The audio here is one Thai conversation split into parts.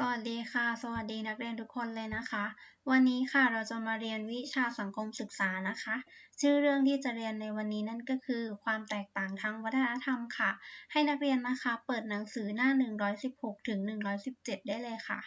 สวัสดีค่ะ สวัสดีนักเรียนทุกคนเลยนะคะ วันนี้ค่ะเราจะมาเรียนวิชาสังคมศึกษานะคะ ชื่อเรื่องที่จะเรียนในวันนี้นั่นก็คือ ความแตกต่างทางวัฒนธรรมค่ะ ให้นักเรียนนะคะ เปิดหนังสือหน้า 116ถึง117 ได้เลยค่ะ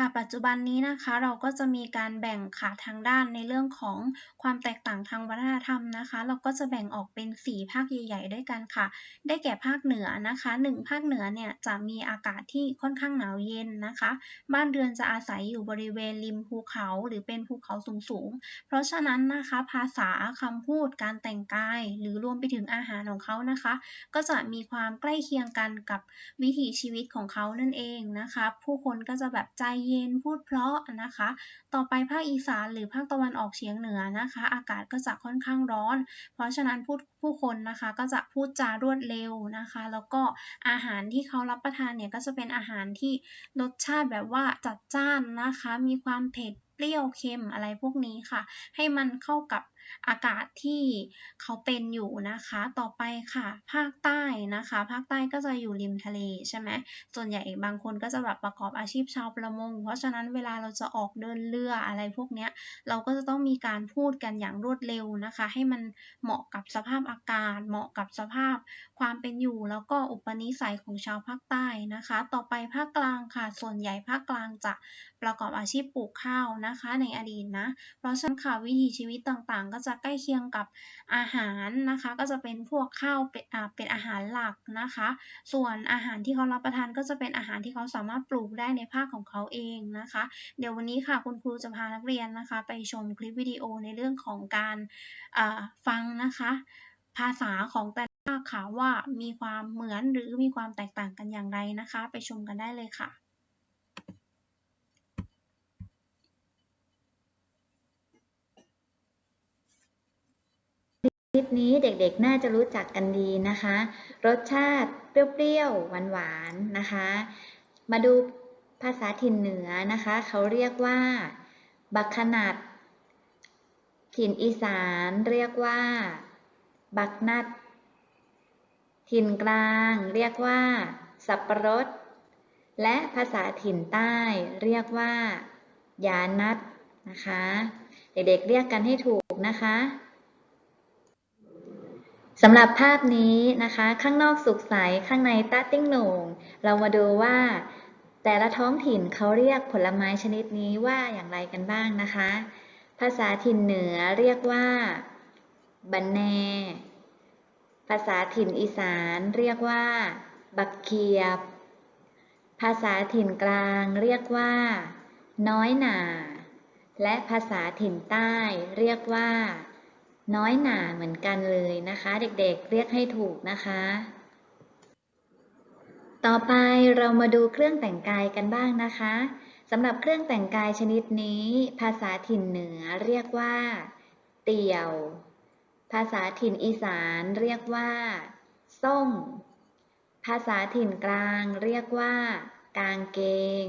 ค่ะปัจจุบันนี้นะคะเราก็จะมีการแบ่งค่ะทางด้านในเรื่องของความแตกต่างทางวัฒนธรรมนะคะ เราก็จะแบ่งออกเป็น 4 ภาคใหญ่ๆ ด้วยกันค่ะ ได้แก่ภาคเหนือนะคะ 1 ภาคเหนือเนี่ยจะมีอากาศที่ค่อนข้างหนาวเย็นนะคะ บ้านเรือนจะอาศัยอยู่บริเวณริมภูเขาหรือเป็นภูเขาสูงๆ เพราะฉะนั้นนะคะภาษาคำพูดการแต่งกาย หรือรวมไปถึงอาหารของเขานะคะ ก็จะมีความใกล้เคียงกันกับวิถีชีวิตของเขานั่นเองนะคะ ผู้คนก็จะแบบใจเเย็นพูดเพราะนะคะ ต่อไปภาคอีสานหรือภาคตะวันออกเฉียงเหนือนะคะ อากาศก็จะค่อนข้างร้อน เพราะฉะนั้นผู้ผู้คนนะคะก็จะพูดจารวดเร็วนะคะ แล้วก็อาหารที่เขารับประทานเนี่ยก็จะเป็นอาหารที่รสชาติแบบว่าจัดจ้านนะคะ มีความเผ็ดเปรี้ยวเค็มอะไรพวกนี้ค่ะ ให้มันเข้ากับ อากาศที่เขาเป็นอยู่นะคะ ต่อไปค่ะ ภาคใต้นะคะ ภาคใต้ก็จะอยู่ริมทะเลใช่ไหมส่วนใหญ่บางคนก็จะแบบประกอบอาชีพชาวประมง เพราะฉะนั้นเวลาเราจะออกเดินเรืออะไรพวกเนี้ยเราก็จะต้องมีการพูดกันอย่างรวดเร็วนะคะ ให้มันเหมาะกับสภาพอากาศ เหมาะกับสภาพความเป็นอยู่ แล้วก็อุปนิสัยของชาวภาคใต้นะคะ ต่อไปภาคกลางค่ะ ส่วนใหญ่ภาคกลางจะประกอบอาชีพปลูกข้าวนะคะ ในอดีตนะ เพราะฉะนั้นค่ะวิถีชีวิตต่างๆก็จะใกล้เคียงกับอาหารนะคะ ก็จะเป็นพวกข้าวเป็นอาเป็นอาหารหลักนะคะ ส่วนอาหารที่เขารับประทานก็จะเป็นอาหารที่เขาสามารถปลูกได้ในภาคของเขาเองนะคะ เดี๋ยววันนี้ค่ะคุณครูจะพานักเรียนนะคะ ไปชมคลิปวิดีโอในเรื่องของการฟังนะคะ ภาษาของแต่ละภาคค่ะว่ามีความเหมือนหรือมีความแตกต่างกันอย่างไรนะคะ ไปชมกันได้เลยค่ะ ลิปนี้เด็กๆ น่าจะรู้จักกันดีนะคะ รสชาติเปรี้ยวๆหวานๆนะคะ มาดูภาษาถิ่นเหนือนะคะ เขาเรียกว่า บักขนัด ถิ่นอีสานเรียกว่า บักนัด ถิ่นกลางเรียกว่า สับปะรด และภาษาถิ่นใต้เรียกว่า ยานัดนะคะ เด็กๆเรียกกันให้ถูกนะคะ สำหรับภาพนี้นะคะ ข้างนอกสุขใส ข้างในตาติ้งหน่ง เรามาดูว่าแต่ละท้องถิ่นเขาเรียกผลไม้ชนิดนี้ว่าอย่างไรกันบ้างนะคะ ภาษาถิ่นเหนือเรียกว่าบันแน ภาษาถิ่นอีสานเรียกว่า บักเขียบ ภาษาถิ่นกลางเรียกว่า น้อยหนา และภาษาถิ่นใต้เรียกว่า น้อยหนาเหมือนกันเลยนะคะ เด็กๆเรียกให้ถูกนะคะ ต่อไปเรามาดูเครื่องแต่งกายกันบ้างนะคะสำหรับเครื่องแต่งกายชนิดนี้ ภาษาถิ่นเหนือเรียกว่า เตี่ยว ภาษาถิ่นอีสานเรียกว่าส่งภาษาถิ่นกลางเรียกว่า กางเกง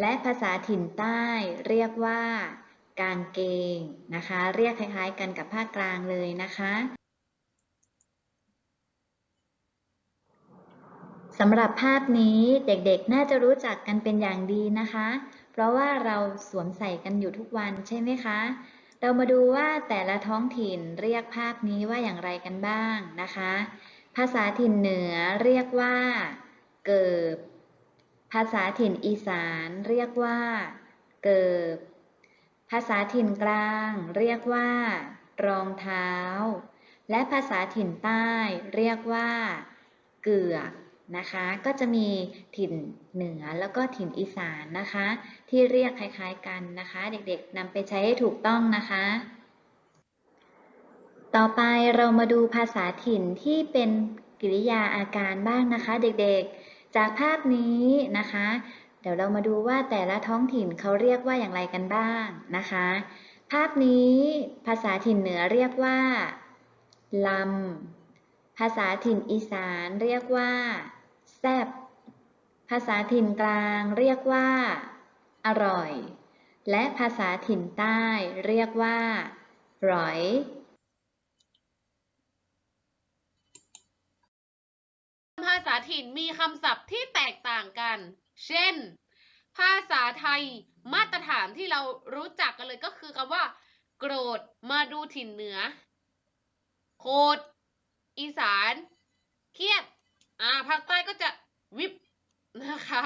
และภาษาถิ่นใต้เรียกว่า กางเกงนะคะ เรียกคล้ายๆ กันกับภาคกลางเลยนะคะสำหรับภาพนี้เด็กๆ น่าจะรู้จักกันเป็นอย่างดีนะคะ เพราะว่าเราสวมใส่กันอยู่ทุกวันใช่ไหมคะ เรามาดูว่าแต่ละท้องถิ่นเรียกภาพนี้ว่าอย่างไรกันบ้างนะคะ ภาษาถิ่นเหนือเรียกว่า เกิบ ภาษาถิ่นอีสานเรียกว่า เกิบ ภาษาถิ่นกลางเรียกว่า รองเท้า และภาษาถิ่นใต้เรียกว่า เกือกนะคะ ก็จะมีถิ่นเหนือแล้วก็ถิ่นอีสานนะคะ ที่เรียกคล้ายๆกันนะคะ เด็กๆนำไปใช้ให้ถูกต้องนะคะ ต่อไปเรามาดูภาษาถิ่นที่เป็นกริยาอาการบ้างนะคะ เด็กๆ จากภาพนี้นะคะ ดี๋ยวเรามาดูว่าแต่ละท้องถิ่นเขาเรียกว่าอย่างไรกันบ้างนะคะ ภาพนี้ภาษาถิ่นเหนือเรียกว่าลำภาษาถิ่นอีสานเรียกว่าแซบภาษาถิ่นกลางเรียกว่า อร่อย และภาษาถิ่นใต้เรียกว่าร้อยภาษาถิ่นมีคำศัพท์ที่แตกต่างกัน เช่น ภาษาไทยมาตรฐานที่เรารู้จักกันเลยก็คือคำว่า โกรธมาดูถิ่นเหนือ โคดอีสาน เครียด อ่าภาคใต้ก็จะวิบนะคะ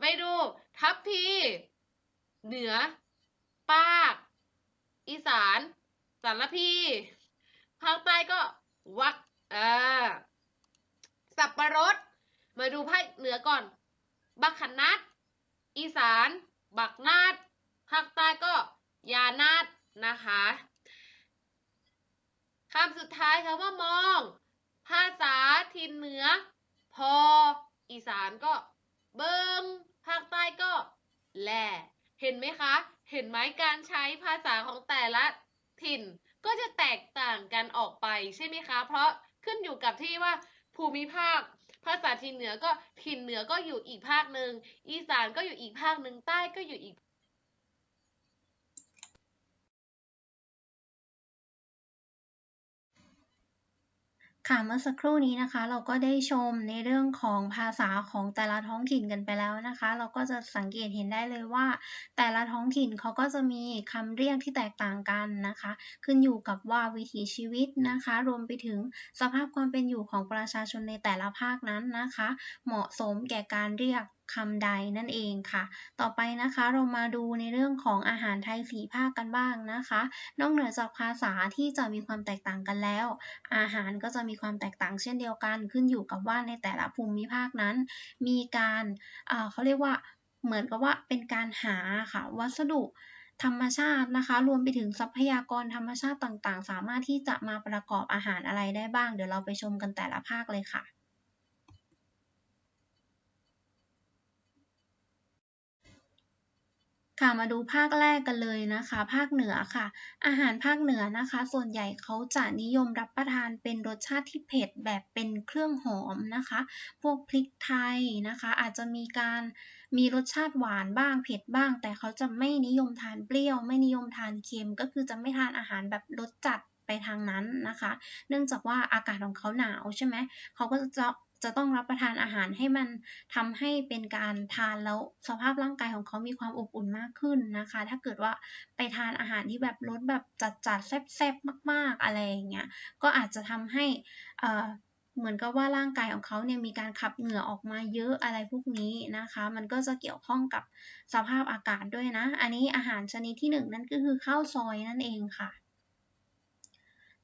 ไปดูทัพพี เหนือ ปาก อีสาน สารพี ภาคใต้ก็วักอ่าสับปะรด มาดูภาคเหนือก่อน บักขันนัด อีสาน บักนาด ภาคใต้ก็ ยานาดนะคะคำสุดท้ายคำว่ามอง ภาษาถิ่นเหนือ พอ อีสานก็ เบิง ภาคใต้ก็ แล เห็นไหมคะ เห็นไหมการใช้ภาษาของแต่ละถิ่น ก็จะแตกต่างกันออกไปใช่ไหมคะ เพราะขึ้นอยู่กับที่ว่าภูมิภาค ภาษาถิ่นเหนือก็ถิ่นเหนือก็อยู่อีกภาคหนึ่งอีสานก็อยู่อีกภาคหนึ่งใต้ก็อยู่อีก ค่ะเมื่อสักครู่นี้นะคะ เราก็ได้ชมในเรื่องของภาษาของแต่ละท้องถิ่นกันไปแล้วนะคะ เราก็จะสังเกตเห็นได้เลยว่า แต่ละท้องถิ่นเขาก็จะมีคำเรียกที่แตกต่างกันนะคะ ขึ้นอยู่กับว่าวิถีชีวิตนะคะ รวมไปถึงสภาพความเป็นอยู่ของประชาชนในแต่ละภาคนั้นนะคะ เหมาะสมแก่การเรียก คำใดนั่นเองค่ะ ต่อไปนะคะเรามาดูในเรื่องของอาหารไทยสีภาคกันบ้างนะคะ นอกเหนือจากภาษาที่จะมีความแตกต่างกันแล้ว อาหารก็จะมีความแตกต่างเช่นเดียวกัน ขึ้นอยู่กับว่าในแต่ละภูมิภาคนั้น มีการเขาเรียกว่าเหมือนกับว่าเป็นการหาค่ะวัสดุธรรมชาตินะคะ รวมไปถึงทรัพยากรธรรมชาติต่างๆ สามารถที่จะมาประกอบอาหารอะไรได้บ้าง เดี๋ยวเราไปชมกันแต่ละภาคเลยค่ะ ค่ะมาดูภาคแรกกันเลยนะคะ ภาคเหนือค่ะ อาหารภาคเหนือนะคะ ส่วนใหญ่เขาจะนิยมรับประทานเป็นรสชาติที่เผ็ดแบบเป็นเครื่องหอมนะคะ พวกพริกไทยนะคะ อาจจะมีการมีรสชาติหวานบ้างเผ็ดบ้าง แต่เขาจะไม่นิยมทานเปรี้ยว ไม่นิยมทานเค็ม ก็คือจะไม่ทานอาหารแบบรสจัดไปทางนั้นนะคะ เนื่องจากว่าอากาศของเขาหนาวใช่ไหมเขาก็จะ จะต้องรับประทานอาหารให้มันทำให้เป็นการทานแล้วสภาพร่างกายของเขามีความอบอุ่นมากขึ้นนะคะ ถ้าเกิดว่าไปทานอาหารที่แบบรสแบบจัดๆแซ่บๆมาก ๆอะไรอย่างเงี้ยก็อาจจะทำให้เหมือนกับว่าร่างกายของเขาเนี่ยมีการขับเหงื่อออกมาเยอะอะไรพวกนี้นะคะ มันก็จะเกี่ยวข้องกับสภาพอากาศด้วยนะ อันนี้อาหารชนิดที่หนึ่งนั่นก็คือข้าวซอยนั่นเองค่ะ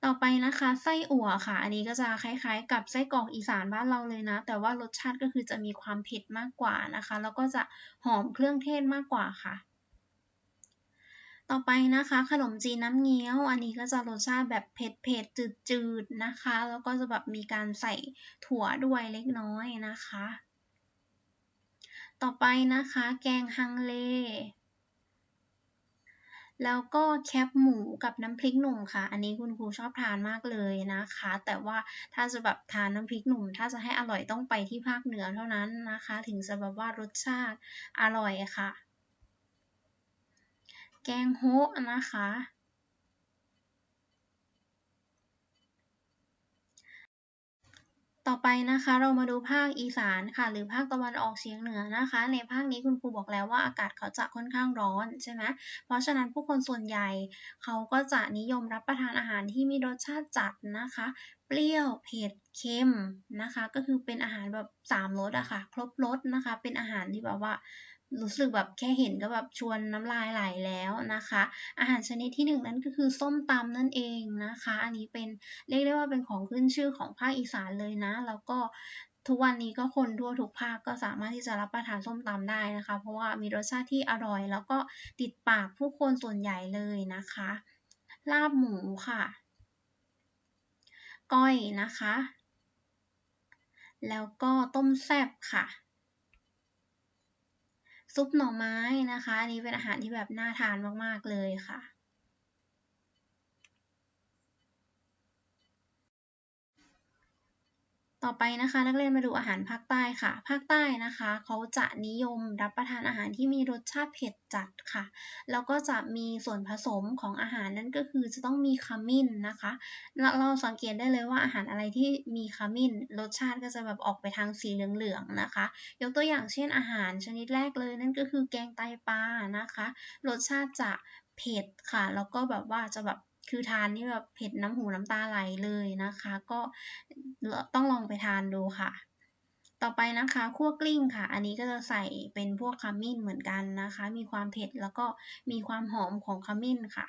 ต่อไปนะคะไส้อั่วค่ะ อันนี้ก็จะคล้ายๆ กับไส้กรอกอีสานบ้านเราเลยนะ แต่ว่ารสชาติก็คือจะมีความเผ็ดมากกว่านะคะ แล้วก็จะหอมเครื่องเทศมากกว่าค่ะ ต่อไปนะคะ ขนมจีนน้ำเงี้ยว อันนี้ก็จะรสชาติแบบเผ็ดๆจืดๆนะคะ แล้วก็จะแบบมีการใส่ถั่วด้วยเล็กน้อยนะคะ ต่อไปนะคะ แกงฮังเล แล้วก็แคบหมูกับน้ำพริกหนุ่มค่ะ อันนี้คุณครูชอบทานมากเลยนะคะ แต่ว่าถ้าจะแบบทานน้ำพริกหนุ่ม ถ้าจะให้อร่อยต้องไปที่ภาคเหนือเท่านั้นนะคะ ถึงจะแบบว่ารสชาติอร่อยค่ะ แกงโฮะนะคะ ต่อไปนะคะเรามาดูภาคอีสานค่ะ หรือภาคตะวันออกเฉียงเหนือนะคะ ในภาคนี้คุณครูบอกแล้วว่าอากาศเขาจะค่อนข้างร้อนใช่ไหมเพราะฉะนั้นผู้คนส่วนใหญ่ เขาก็จะนิยมรับประทานอาหารที่มีรสชาติจัดนะคะ เปรี้ยวเผ็ดเค็มนะคะ ก็คือเป็นอาหารแบบสามรสอะค่ะ ครบรสนะคะ เป็นอาหารที่แบบว่า รู้สึกแบบแค่เห็นก็แบบชวนน้ำลายไหลแล้วนะคะ อาหารชนิดที่หนึ่งนั้นก็คือส้มตำนั่นเองนะคะ อันนี้เป็นเรียกได้ว่าเป็นของขึ้นชื่อของภาคอีสานเลยนะ แล้วก็ทุกวันนี้ก็คนทั่วทุกภาคก็สามารถที่จะรับประทานส้มตำได้นะคะ เพราะว่ามีรสชาติที่อร่อย แล้วก็ติดปากผู้คนส่วนใหญ่เลยนะคะ ลาบหมูค่ะ ก้อยนะคะ แล้วก็ต้มแซ่บค่ะ ซุปหน่อไม้นะคะ อันนี้เป็นอาหารที่แบบน่าทานมากๆเลยค่ะ ต่อไปนะคะนักเรียนมาดูอาหารภาคใต้ค่ะ ภาคใต้นะคะเขาจะนิยมรับประทานอาหารที่มีรสชาติเผ็ดจัดค่ะ แล้วก็จะมีส่วนผสมของอาหารนั่นก็คือจะต้องมีขมิ้นนะคะเรเราสังเกตได้เลยว่าอาหารอะไรที่มีขมิ้น รสชาติก็จะแบบออกไปทางสีเหลืองๆนะคะ ยกตัวอย่างเช่นอาหารชนิดแรกเลยนั่นก็คือแกงไตปลานะคะ รสชาติจะเผ็ดค่ะ แล้วก็แบบว่าจะแบบ คือทานนี่แบบเผ็ดน้ำหูน้ำตาไหลเลยนะคะ ก็ต้องลองไปทานดูค่ะ ต่อไปนะคะคั่วกลิ้งค่ะ อันนี้ก็จะใส่เป็นพวกขมิ้นเหมือนกันนะคะ มีความเผ็ดแล้วก็มีความหอมของขมิ้นค่ะ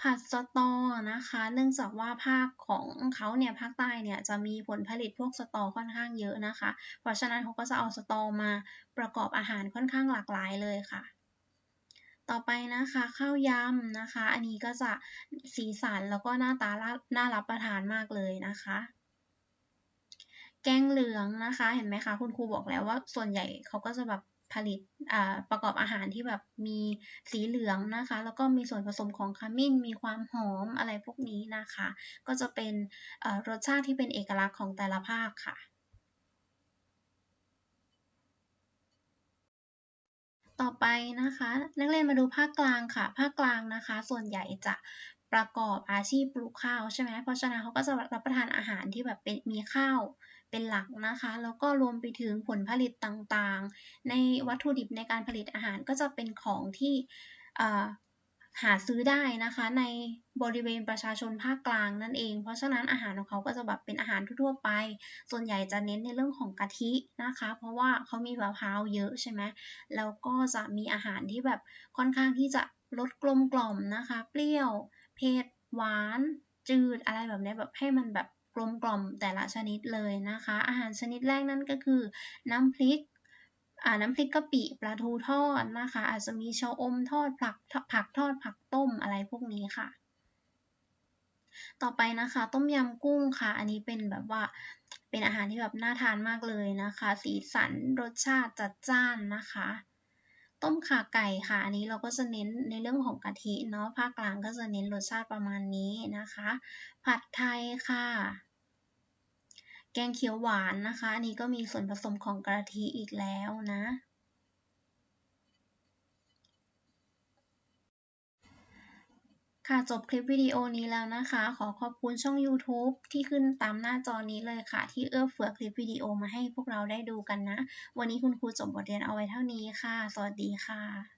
ผัดสตอนะคะ เนื่องจากว่าภาคของเขาเนี่ยภาคใต้เนี่ยจะมีผลผลิตพวกสตอค่อนข้างเยอะนะคะ เพราะฉะนั้นเขาก็จะเอาสตอมาประกอบอาหารค่อนข้างหลากหลายเลยค่ะ ต่อไปนะคะข้าวยำนะคะ อันนี้ก็จะสีสันแล้วก็หน้าตาน่ารับประทานมากเลยนะคะ แกงเหลืองนะคะ เห็นไหมคะคุณครูบอกแล้วว่าส่วนใหญ่เขาก็จะแบบผลิตประกอบอาหารที่แบบมีสีเหลืองนะคะ แล้วก็มีส่วนผสมของขมิ้น มีความหอมอะไรพวกนี้นะคะ ก็จะเป็นรสชาติที่เป็นเอกลักษณ์ของแต่ละภาคค่ะ ต่อไปนะคะ นักเรียนมาดูภาคกลางค่ะ ภาคกลางนะคะ ส่วนใหญ่จะประกอบอาชีพปลูกข้าวใช่ไหมเพราะฉะนั้นเขาก็จะรับประทานอาหารที่แบบเป็นมีข้าวเป็นหลักนะคะ แล้วก็รวมไปถึงผลผลิตต่างๆ ในวัตถุดิบในการผลิตอาหารก็จะเป็นของที่ หาซื้อได้นะคะ ในบริเวณประชาชนภาคกลางนั่นเอง เพราะฉะนั้นอาหารของเขาก็จะแบบเป็นอาหารทั่วไป ส่วนใหญ่จะเน้นในเรื่องของกะทินะคะ เพราะว่าเขามีมะพร้าวเยอะใช่ไหมแล้วก็จะมีอาหารที่แบบค่อนข้างที่จะรสกลมกล่อมนะคะ เปรี้ยว เผ็ด หวาน จืด อะไรแบบนี้แบบให้มันแบบกลมกล่อมแต่ละชนิดเลยนะคะ อาหารชนิดแรกนั่นก็คือน้ำพริก น้ำพริกกะปิปลาทูทอดนะคะ อาจจะมีชะอมทอดผักผักทอดผักต้มอะไรพวกนี้ค่ะ ต่อไปนะคะ ต้มยำกุ้งค่ะ อันนี้เป็นแบบว่าเป็นอาหารที่แบบน่าทานมากเลยนะคะ สีสันรสชาติจัดจ้านนะคะ ต้มข่าไก่ค่ะ อันนี้เราก็จะเน้นในเรื่องของกะทิเนาะภาคกลางก็จะเน้นรสชาติประมาณนี้นะคะ ผัดไทยค่ะ แกงเขียวหวานนะคะ อันนี้ก็มีส่วนผสมของกะทิอีกแล้วนะ ค่ะจบคลิปวิดีโอนี้แล้วนะคะ ขอขอบคุณช่อง YouTube ที่ขึ้นตามหน้าจอนี้เลยค่ะ ที่เอื้อเฟื้อคลิปวิดีโอมาให้พวกเราได้ดูกันนะ วันนี้คุณครูจบบทเรียนเอาไว้เท่านี้ค่ะ สวัสดีค่ะ